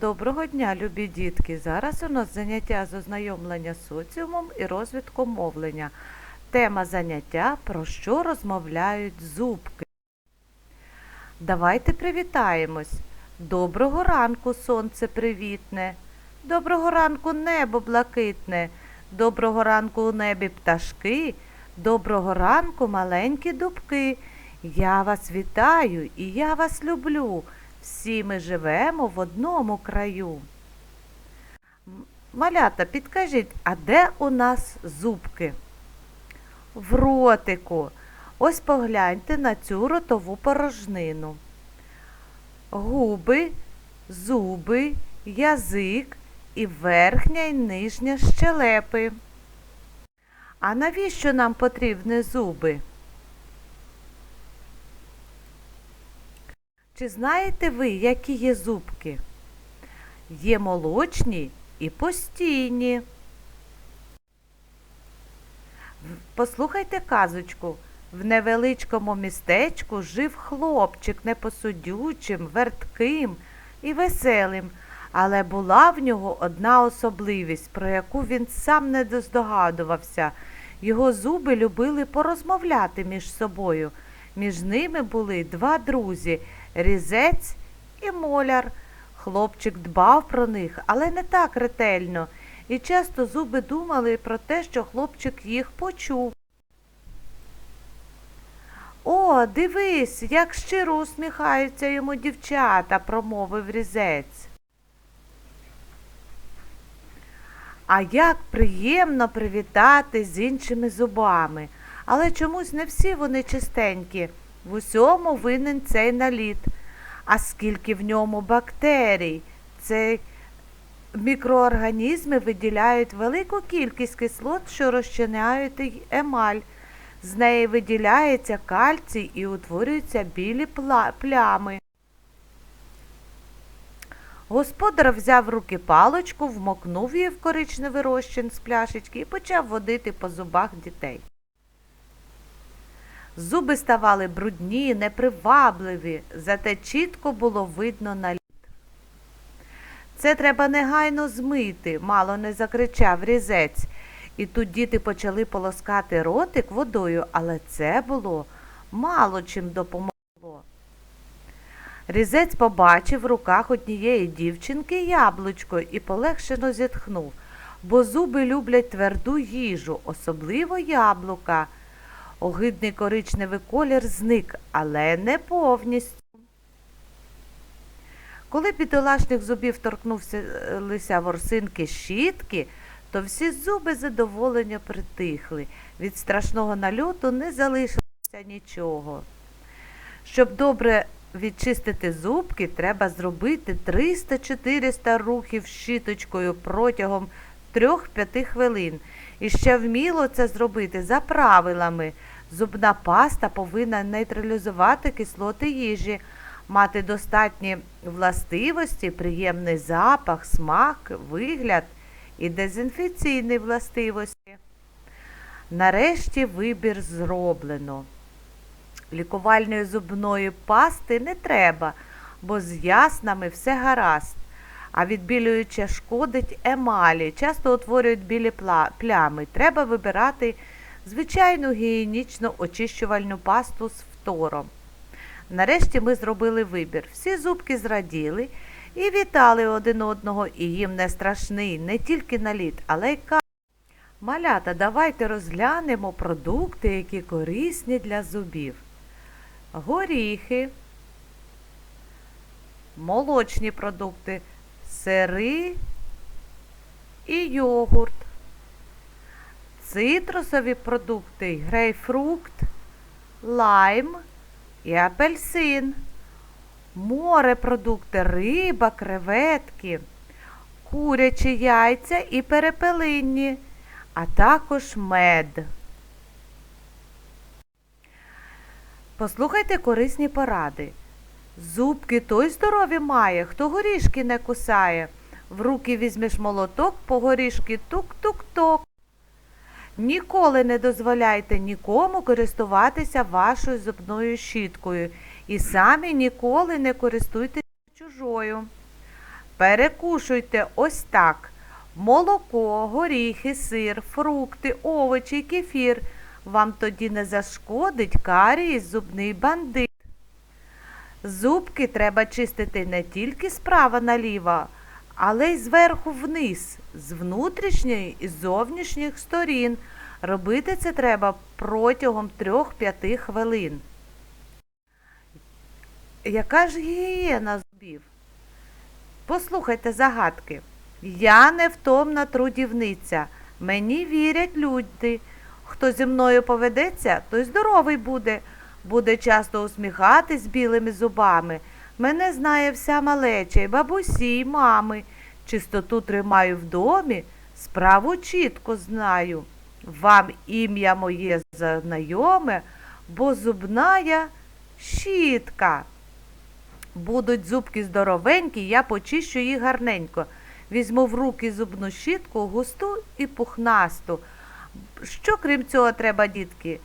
Доброго дня, любі дітки! Зараз у нас заняття з ознайомлення з соціумом і розвитком мовлення. Тема заняття про що розмовляють зубки. Давайте привітаємось. Доброго ранку, сонце привітне. Доброго ранку, небо блакитне. Доброго ранку у небі пташки. Доброго ранку, маленькі дубки. Я вас вітаю і я вас люблю. Всі ми живемо в одному краю. Малята, підкажіть, а де у нас зубки? В ротику. Ось погляньте на цю ротову порожнину. Губи, зуби, язик і верхня і нижня щелепи. А навіщо нам потрібні зуби? Чи знаєте ви, які є зубки? Є молочні і постійні. Послухайте казочку. В невеличкому містечку жив хлопчик непосудючим, вертким і веселим, але була в нього одна особливість, про яку він сам не здогадувався. Його зуби любили порозмовляти між собою. Між ними були два друзі різець і моляр. Хлопчик дбав про них, але не так ретельно, і часто зуби думали про те, що хлопчик їх почув. О, дивись, як щиро усміхаються йому дівчата, промовив різець. А як приємно привітати з іншими зубами. Але чомусь не всі вони чистенькі. В усьому винен цей наліт. А скільки в ньому бактерій, цей мікроорганізми виділяють велику кількість кислот, що розчиняють емаль. З неї виділяється кальцій і утворюються білі плями. Господар взяв в руки паличку, вмокнув її в коричневий розчин з пляшечки і почав водити по зубах дітей. Зуби ставали брудні, непривабливі, зате чітко було видно наліт. Це треба негайно змити, мало не закричав різець. І тут діти почали полоскати ротик водою, але це було мало чим допомогло. Різець побачив в руках однієї дівчинки яблучко і полегшено зітхнув, бо зуби люблять тверду їжу, особливо яблука. Огидний коричневий колір зник, але не повністю. Коли бідолашних зубів торкнувся ворсинки щітки, то всі зуби задоволення притихли. Від страшного нальоту не залишилося нічого. Щоб добре відчистити зубки, треба зробити 300-400 рухів щіточкою протягом 3-5 хвилин. І ще вміло це зробити за правилами. Зубна паста повинна нейтралізувати кислоти їжі, мати достатні властивості, приємний запах, смак, вигляд і дезінфекційні властивості. Нарешті вибір зроблено. Лікувальної зубної пасти не треба, бо з яснами все гаразд. А відбілююча шкодить емалі, часто утворюють білі плями. Треба вибирати звичайну гігієнічну очищувальну пасту з фтором. Нарешті ми зробили вибір. Всі зубки зраділи і вітали один одного, і їм не страшний не тільки наліт, але й ка. Малята, давайте розглянемо продукти, які корисні для зубів. Горіхи, молочні продукти, сири і йогурт, цитрусові продукти, грейпфрукт, лайм і апельсин, морепродукти, риба, креветки, курячі яйця і перепелинні, а також мед. Послухайте корисні поради. Зубки той здорові має, хто горішки не кусає. В руки візьмеш молоток, по горішки тук-тук-ток. Ніколи не дозволяйте нікому користуватися вашою зубною щіткою і самі ніколи не користуйтеся чужою. Перекушуйте ось так. Молоко, горіхи, сир, фрукти, овочі, кефір. Вам тоді не зашкодить карієс зубний бандит. Зубки треба чистити не тільки справа наліво, але й зверху вниз, з внутрішньої і зовнішніх сторін. Робити це треба протягом 3-5 хвилин. Яка ж гігієна зубів? Послухайте загадки. Я невтомна трудівниця. Мені вірять люди. Хто зі мною поведеться, той здоровий буде. Буде часто усміхатись білими зубами. Мене знає вся малеча, і бабусі, і мами. Чистоту тримаю в домі, справу чітко знаю. Вам ім'я моє знайоме, бо зубна я щітка. Будуть зубки здоровенькі, я почищу їх гарненько. Візьму в руки зубну щітку густу і пухнасту. Що крім цього треба, дітки?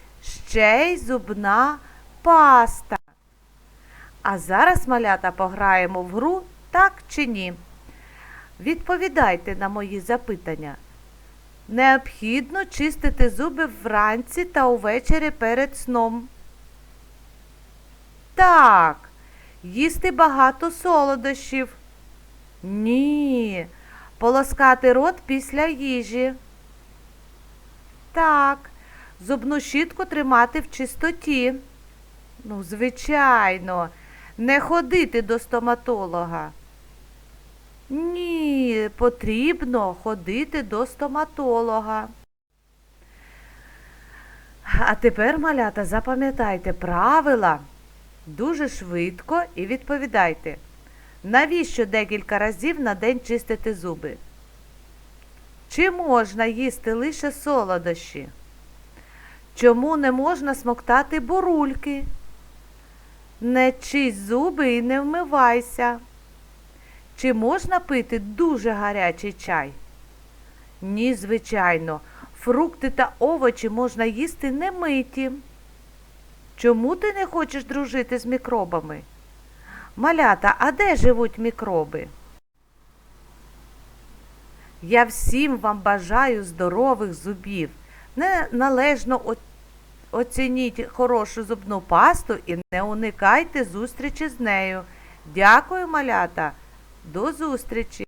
Ще й зубна паста. А зараз, малята, пограємо в гру так чи ні. Відповідайте на мої запитання. Необхідно чистити зуби вранці та увечері перед сном. Так. Їсти багато солодощів. Ні. Полоскати рот після їжі. Так. Зубну щітку тримати в чистоті. Ну, звичайно, не ходити до стоматолога. Ні, потрібно ходити до стоматолога. А тепер, малята, запам'ятайте правила дуже швидко і відповідайте. Навіщо декілька разів на день чистити зуби? Чи можна їсти лише солодощі? Чому не можна смоктати бурульки? Не чисть зуби і не вмивайся. Чи можна пити дуже гарячий чай? Ні, звичайно, фрукти та овочі можна їсти не миті. Чому ти не хочеш дружити з мікробами? Малята, а де живуть мікроби? Я всім вам бажаю здорових зубів. Неналежно о- оцініть хорошу зубну пасту і не уникайте зустрічі з нею. Дякую, малята. До зустрічі!